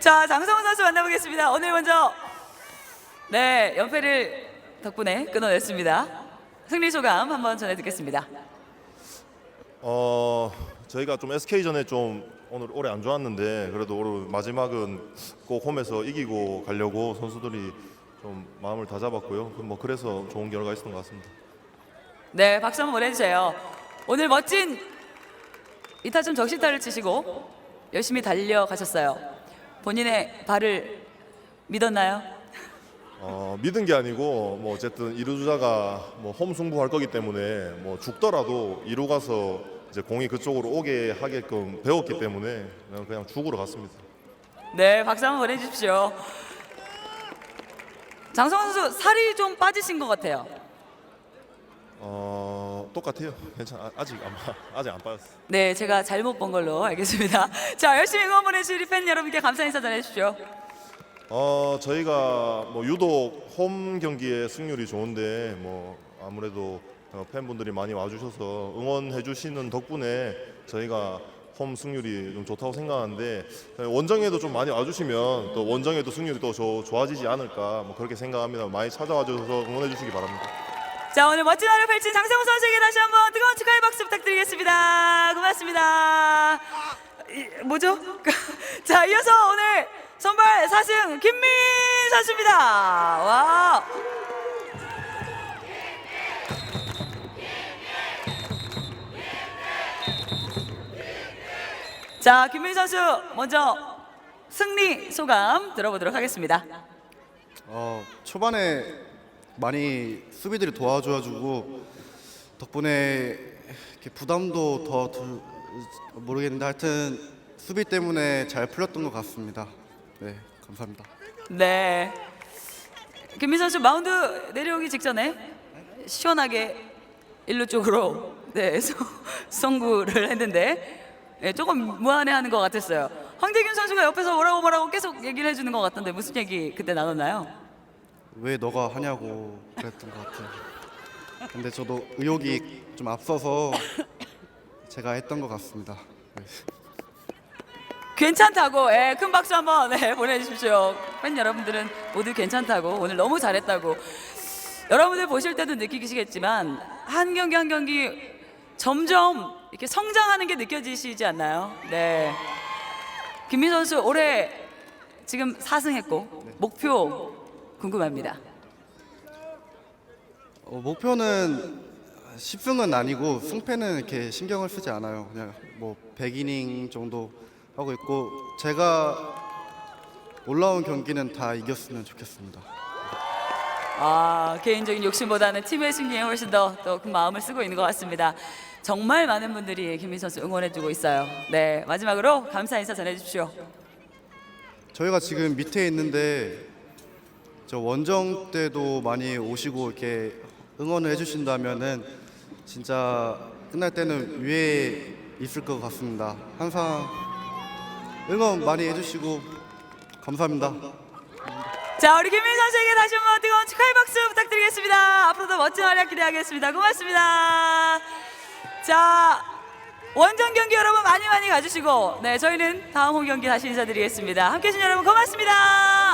자, 장성훈 선수 만나보겠습니다. 오늘 먼저 네 연패를 덕분에 끊어냈습니다. 승리 소감 한번 전해 듣겠습니다. 어 저희가 좀 SK전에 좀 오늘 올해 안 좋았는데 그래도 오늘 마지막은 꼭 홈에서 이기고 가려고 선수들이 좀 마음을 다 잡았고요. 뭐 그래서 좋은 결과 있었던 것 같습니다. 네, 박수 한번 보내주세요. 오늘 멋진 이타점 적시타를 치시고 열심히 달려가셨어요. 본인의 발을 믿었나요? 어, 믿은 게 아니고 뭐 어쨌든 이루주자가 뭐 홈 승부할 거기 때문에 뭐 죽더라도 이루 가서 이제 공이 그쪽으로 오게 하게끔 배웠기 때문에 그냥, 그냥 죽으러 갔습니다. 네, 박수 한번 보내주십시오. 장성원 선수 살이 좀 빠지신 것 같아요. 어 똑같아요. 괜찮아. 아직 안 빠- 아직 안 빠졌어. 네, 제가 잘못 본 걸로 알겠습니다. 자, 열심히 응원 보내주신 우리 팬 여러분께 감사 인사 전해주십시오. 어 저희가 뭐 유독 홈 경기의 승률이 좋은데 뭐 아무래도 어, 팬분들이 많이 와주셔서 응원해 주시는 덕분에 저희가 홈 승률이 좀 좋다고 생각하는데 원정에도 좀 많이 와주시면 또 원정에도 승률이 또 조- 좋아지지 않을까 뭐 그렇게 생각합니다. 많이 찾아와 주셔서 응원해 주시기 바랍니다. 자, 오늘 멋진 하루 펼친 장성훈 선수에게 부탁드리겠습니다. 고맙습니다. 이, 뭐죠? 자, 이어서 오늘 선발 4승 김민 선수입니다. 와. 자, 김민 선수 먼저 승리 소감 들어보도록 하겠습니다. 어, 초반에 많이 수비들이 도와줘가지고 덕분에 이렇게 부담도 더 들, 모르겠는데 하여튼 수비 때문에 잘 풀렸던 것 같습니다. 네, 감사합니다. 네. 김민 선수 마운드 내려오기 직전에 시원하게 일루 쪽으로 네 소- 송구를 했는데 네, 조금 무안해하는 것 같았어요. 황대균 선수가 옆에서 뭐라고 뭐라고 계속 얘기를 해주는 것 같던데 무슨 얘기 그때 나눴나요? 왜 너가 하냐고 그랬던 것 같아요. 근데 저도 의욕이 좀 앞서서 제가 했던 것 같습니다. 네. 괜찮다고 예, 큰 박수 한번 네, 보내주십시오. 팬 여러분들은 모두 괜찮다고 오늘 너무 잘했다고 여러분들 보실 때도 느끼시겠지만 한 경기 한 경기 점점 이렇게 성장하는 게 느껴지시지 않나요? 네. 김민 선수 올해 지금 4승했고 목표 궁금합니다. 어, 목표는 10승은 아니고 승패는 이렇게 신경을 쓰지 않아요. 그냥 뭐 100이닝 정도 하고 있고 제가 올라온 경기는 다 이겼으면 좋겠습니다. 아 개인적인 욕심보다는 팀의 승리에 훨씬 더또큰 마음을 쓰고 있는 것 같습니다. 정말 많은 분들이 김민 선수 응원해주고 있어요. 네 마지막으로 감사 인사 전해주십시오. 저희가 지금 밑에 있는데 저 원정 때도 많이 오시고 이렇게 응원을 해주신다면은 진짜 끝날 때는 위에 있을 것 같습니다. 항상 응원 많이 해주시고 감사합니다. 자 우리 김민 선수에게 다시 한 번 뜨거운 축하의 박수 부탁드리겠습니다. 앞으로도 멋진 활약 기대하겠습니다. 고맙습니다. 자 원정 경기 여러분 많이 많이 가주시고 네 저희는 다음 홈 경기 다시 인사드리겠습니다. 함께해 주신 여러분 고맙습니다.